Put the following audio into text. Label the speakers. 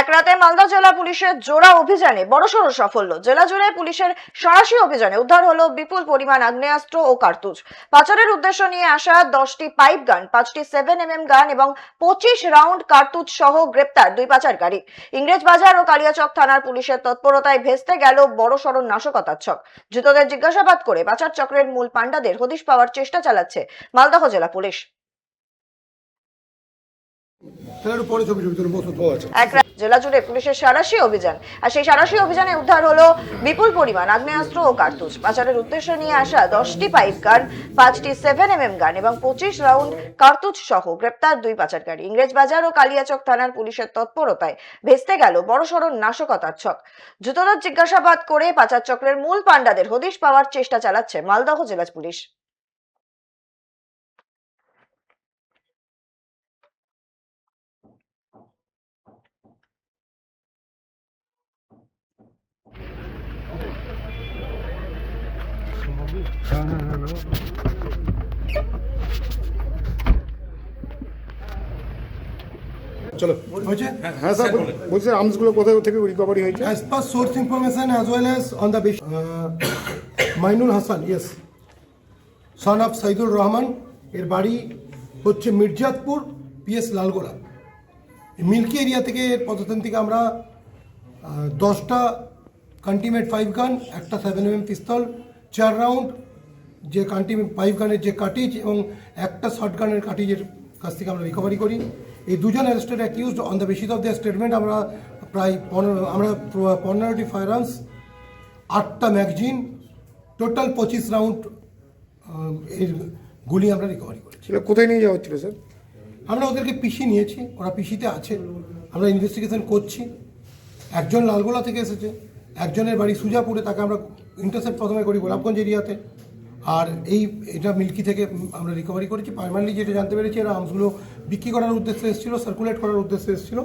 Speaker 1: এক রাতে মালদা জেলা পুলিশের জোড়া অভিযানে বড়সড় সাফল্য। জেলা জুড়ে পুলিশের সরাসরি অভিযানে উদ্ধার হলো বিপুল পরিমাণ আগ্নেয়াস্ত্র ও কার্তুজ। পাচারের উদ্দেশ্য নিয়ে আসা দশটি পাইপ গান পাঁচটি সেভেন এম এম গান এবং পঁচিশ রাউন্ড কার্তুজ সহ গ্রেপ্তার দুই পাচারকারী। ইংরেজ বাজার ও কালিয়াচক থানার পুলিশের তৎপরতায় ভেস্তে গেল বড়সড় নাশকতার ছক। ধৃতদের জিজ্ঞাসাবাদ করে পাচার চক্রের মূল পাণ্ডাদের হদিশ পাওয়ার চেষ্টা চালাচ্ছে মালদহ জেলা পুলিশ। এক জেলা জুড়ে পুলিশের সারাশি অভিযান। আর সেই সারাশি অভিযানে উদ্ধার হলো বিপুল পরিমাণ আগ্নেয়াস্ত্র ও কার্তুজ। পাচারের উদ্দেশ্য নিয়ে আসা দশটি পাইপ গান, পাঁচটি সেভেন এম এম গান এবং পঁচিশ রাউন্ড কার্তুজ সহ গ্রেপ্তার দুই পাচারকারী। ইংরেজ বাজার ও কালিয়াচক থানার পুলিশের তৎপরতায় ভেস্তে গেল বড়সড় নাশকতার ছক। দ্রুততার জিজ্ঞাসাবাদ করে পাচার চক্রের মূল পাণ্ডাদের হদিশ পাওয়ার চেষ্টা চালাচ্ছে মালদহ জেলা পুলিশ।
Speaker 2: চলো। হয়েছে?
Speaker 3: হ্যাঁ স্যার বলছি স্যার আর্মসগুলো কোথায় থেকে রিকভারি হয়েছে?
Speaker 2: As per source information as well as on basis uh, Mainul Hasan yes son of Saidur Rahman এর বাড়ি হচ্ছে মির্জাতপুর পিএস লালগোলা। এই মিল্কি এরিয়া থেকে পদার্থন থেকে আমরা দশটা কান্টিমেট ফাইভ গান একটা সেভেন এম পিস্তল চার রাউন্ড যে কান্টিমেট ফাইভ গানের যে কাটিজ এবং একটা শর্ট গানের কাটিজের কাছ থেকে আমরা রিকভারি করি। এই দুজন arrested accused on the basis of the statement আমরা প্রায় পনেরো আমরা পনেরোটি ফায়ারআর্মস আটটা ম্যাগজিন টোটাল পঁচিশ রাউন্ড এর গুলি আমরা রিকভারি করেছি।
Speaker 3: কোথায় নিয়ে যাওয়া হচ্ছিল স্যার?
Speaker 2: আমরা ওদেরকে পিসি নিয়েছি ওরা পিসিতে আছে। আমরা ইনভেস্টিগেশন করছি। একজন লালগোলা থেকে এসেছে একজনের বাড়ি সুজাপুরে তাকে আমরা ইন্টারসেপ্ট প্রথমে করি গোলাপগঞ্জ এরিয়াতে। আর এই, এটা মিল্কি থেকে আমরা রিকভারি করেছি। পারমানেন্টলি যেটা জানতে পেরেছি, এরা আমসগুলো বিক্রি করার উদ্দেশ্যে এসেছিল সার্কুলেট করার উদ্দেশ্যে এসেছিল।